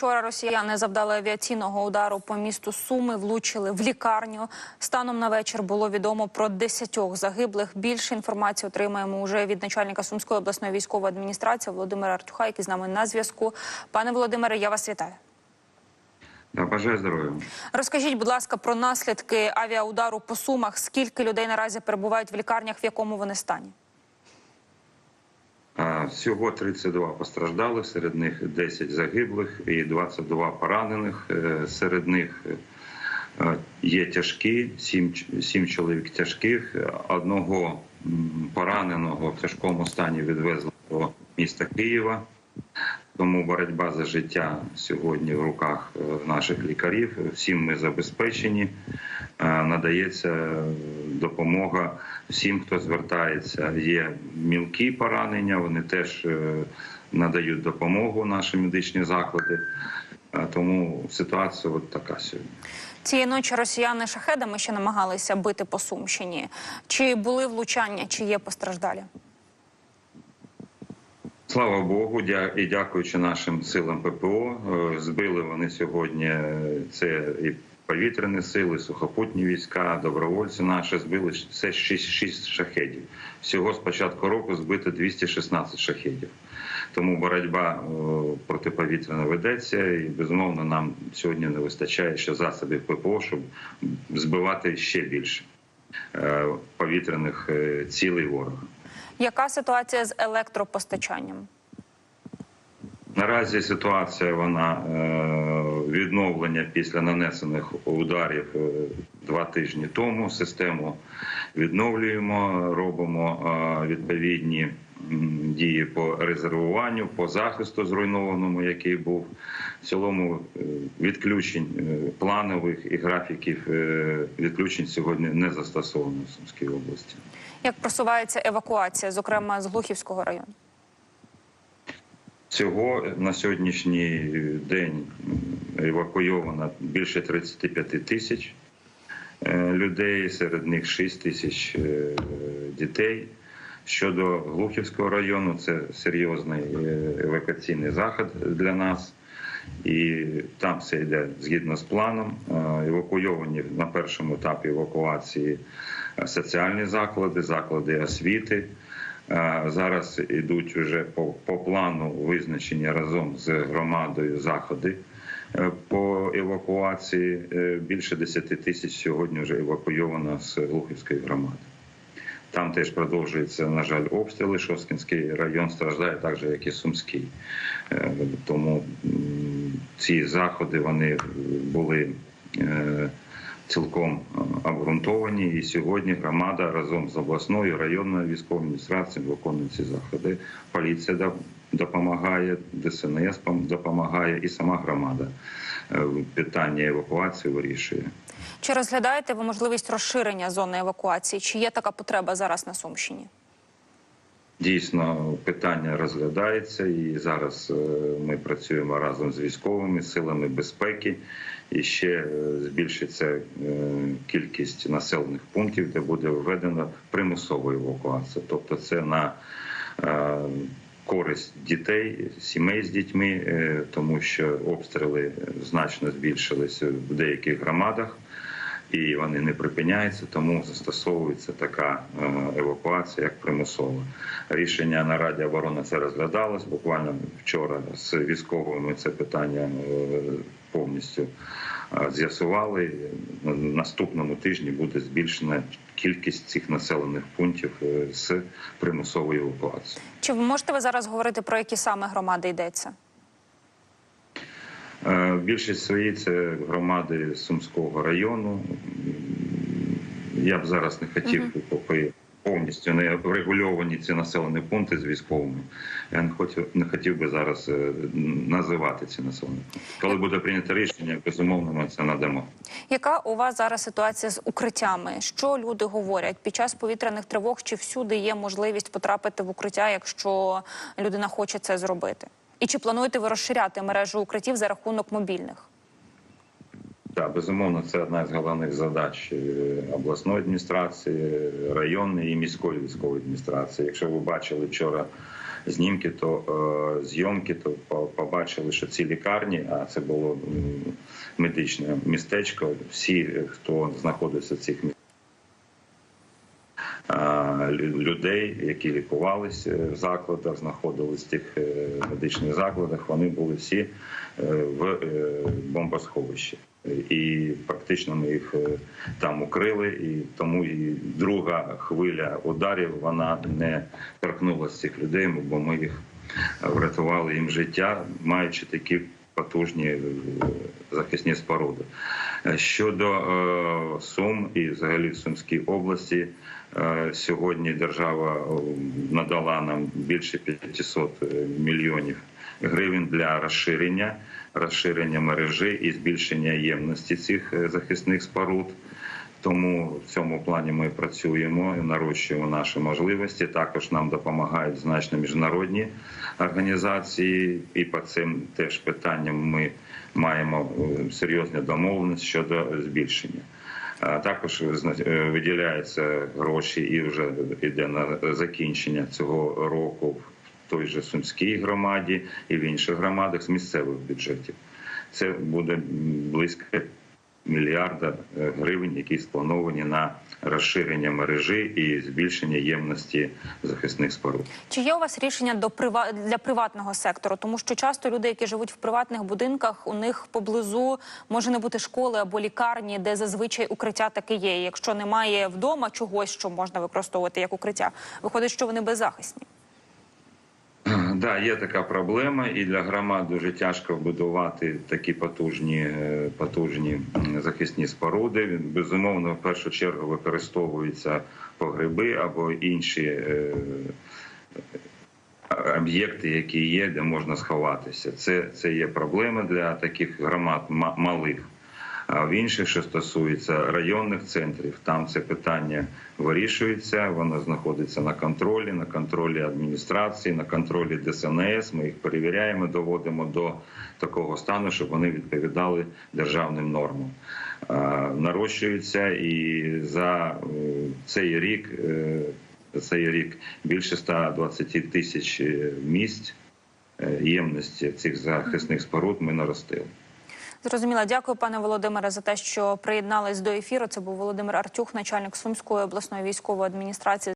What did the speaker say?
Вчора росіяни завдали авіаційного удару по місту Суми, влучили в лікарню. Станом на вечір було відомо про десятьох загиблих. Більше інформації отримаємо уже від начальника Сумської обласної військової адміністрації Володимира Артюха, який з нами на зв'язку. Пане Володимире, я вас вітаю. Да, бажаю здоров'я. Розкажіть, будь ласка, про наслідки авіаудару по сумах. Скільки людей наразі перебувають в лікарнях, в якому вони стані? Всього 32 постраждалих, серед них 10 загиблих і 22 поранених. Е, Серед них е, є тяжкі, 7, 7 чоловік тяжких. Одного пораненого в тяжкому стані відвезли до міста Києва. Тому боротьба за життя сьогодні в руках е, наших лікарів. Всім ми забезпечені. Е, Надається допомога всім, хто звертається. Є мілкі поранення. Вони теж е, надають допомогу наші медичні заклади. Е, Тому ситуація от така сьогодні. Цієї ночі росіяни шахедами ще намагалися бити по Сумщині. Чи були влучання, чи є постраждалі? Слава Богу, і дякуючи нашим силам ППО, е, збили вони сьогодні. е, Це і повітряні сили, сухопутні війська, добровольці наші збили це 6, 6 шахедів. Всього з початку року збито 216 шахедів. Тому боротьба е, протиповітряна ведеться, і безумовно нам сьогодні не вистачає ще засобів ППО, щоб збивати ще більше е, повітряних е, цілей ворога. Яка ситуація з електропостачанням? Наразі ситуація вона е, відновлення після нанесених ударів е, два тижні тому. Систему відновлюємо, робимо е, відповідні дії по резервуванню, по захисту зруйнованому, який був в цілому відключень планових і графіків відключень сьогодні не застосовано в Сумській області. Як просувається евакуація, зокрема з Глухівського району? Всього на сьогоднішній день евакуйовано більше 35 тисяч е, людей, серед них 6 тисяч е, дітей. Щодо Глухівського району, це серйозний е, евакуаційний захід для нас. І там все йде згідно з планом. Евакуйовані на першому етапі евакуації соціальні заклади, заклади освіти. Зараз йдуть вже по, по плану визначені разом з громадою заходи е, по евакуації. Е, Більше 10 тисяч сьогодні вже евакуйовано з Глухівської громади. Там теж продовжується, на жаль, обстріли. Шосткінський район страждає так же, як і Сумський. Е, Тому ці заходи вони були цілком е, обґрунтовані. І сьогодні громада разом з обласною районною військовою адміністрацією виконує ці заходи. Поліція допомагає, ДСНС пом- допомагає, і сама громада е, питання евакуації вирішує. Чи розглядаєте ви можливість розширення зони евакуації? Чи є така потреба зараз на Сумщині? Дійсно, питання розглядається, і зараз е, ми працюємо разом з військовими силами безпеки. І ще е, збільшиться е, кількість населених пунктів, де буде введено примусова евакуація. Тобто, це на користь дітей, сімей з дітьми, тому що обстріли значно збільшилися в деяких громадах і вони не припиняються, тому застосовується така е, евакуація, як примусова. Рішення на Раді оборони це розглядалось. Буквально вчора з військовими це питання е, повністю е, з'ясували. На наступному тижні буде збільшена кількість цих населених пунктів з примусовою евакуацією. Чи можете ви зараз говорити про які саме громади йдеться? Е, Більшість свої це громади Сумського району. Я б зараз не хотів би поки повністю не врегульовані ці населені пункти з військовими. Я не хотів не хотів би зараз е, називати ці населені пункти. Коли буде прийнято рішення, безумовно, ми це надамо. Яка у вас зараз ситуація з укриттями? Що люди говорять під час повітряних тривог? Чи всюди є можливість потрапити в укриття, якщо людина хоче це зробити? І чи плануєте ви розширяти мережу укриттів за рахунок мобільних? Так, безумовно, це одна з головних задач е, обласної адміністрації, районної і міської військової адміністрації. Якщо ви бачили вчора знімки, то е, зйомки, то побачили, що ці лікарні, а це було медичне містечко. Всі, е, хто знаходиться в цих містечках, людей, які лікувалися в закладах, знаходились в тих е, медичних закладах, вони були всі е, в е, бомбосховищі. І практично ми їх там укрили, і тому і друга хвиля ударів вона не торкнулася цих людей, бо ми їх врятували їм життя, маючи такі потужні е, захисні споруди. Е, Щодо е, Сум і взагалі в Сумській області, сьогодні держава надала нам більше 500 мільйонів гривень для розширення, розширення мережі і збільшення ємності цих захисних споруд. Тому в цьому плані ми працюємо, нарощуємо наші можливості. Також нам допомагають значно міжнародні організації, і по цим теж питанням ми маємо е, серйозні домовленості щодо збільшення. Також е, виділяються гроші і вже йде на закінчення цього року в той же Сумській громаді і в інших громадах з місцевих бюджетів. Це буде близько мільярда е, гривень, які сплановані на розширення мережі і збільшення ємності захисних споруд. Чи є у вас рішення до прива... для приватного сектору? Тому що часто люди, які живуть в приватних будинках, у них поблизу може не бути школи або лікарні, де зазвичай укриття таке є. Якщо немає вдома чогось, що можна використовувати як укриття, виходить, що вони беззахисні. Да, є така проблема, і для громад дуже тяжко будувати такі потужні, е, потужні захисні споруди. Безумовно, в першу чергу використовуються погреби або інші е, об'єкти, які є, де можна сховатися. Це, це є проблема для таких громад ма- малих. А в інших, що стосується районних центрів, там це питання вирішується. Воно знаходиться на контролі, на контролі адміністрації, на контролі ДСНС. Ми їх перевіряємо, доводимо до такого стану, щоб вони відповідали державним нормам. Нарощується і за е, цей рік. е, цей рік більше 120 тисяч е, місць ємності цих захисних споруд ми наростили. Зрозуміла, дякую, пане Володимире, за те, що приєднались до ефіру. Це був Володимир Артюх, начальник Сумської обласної військової адміністрації.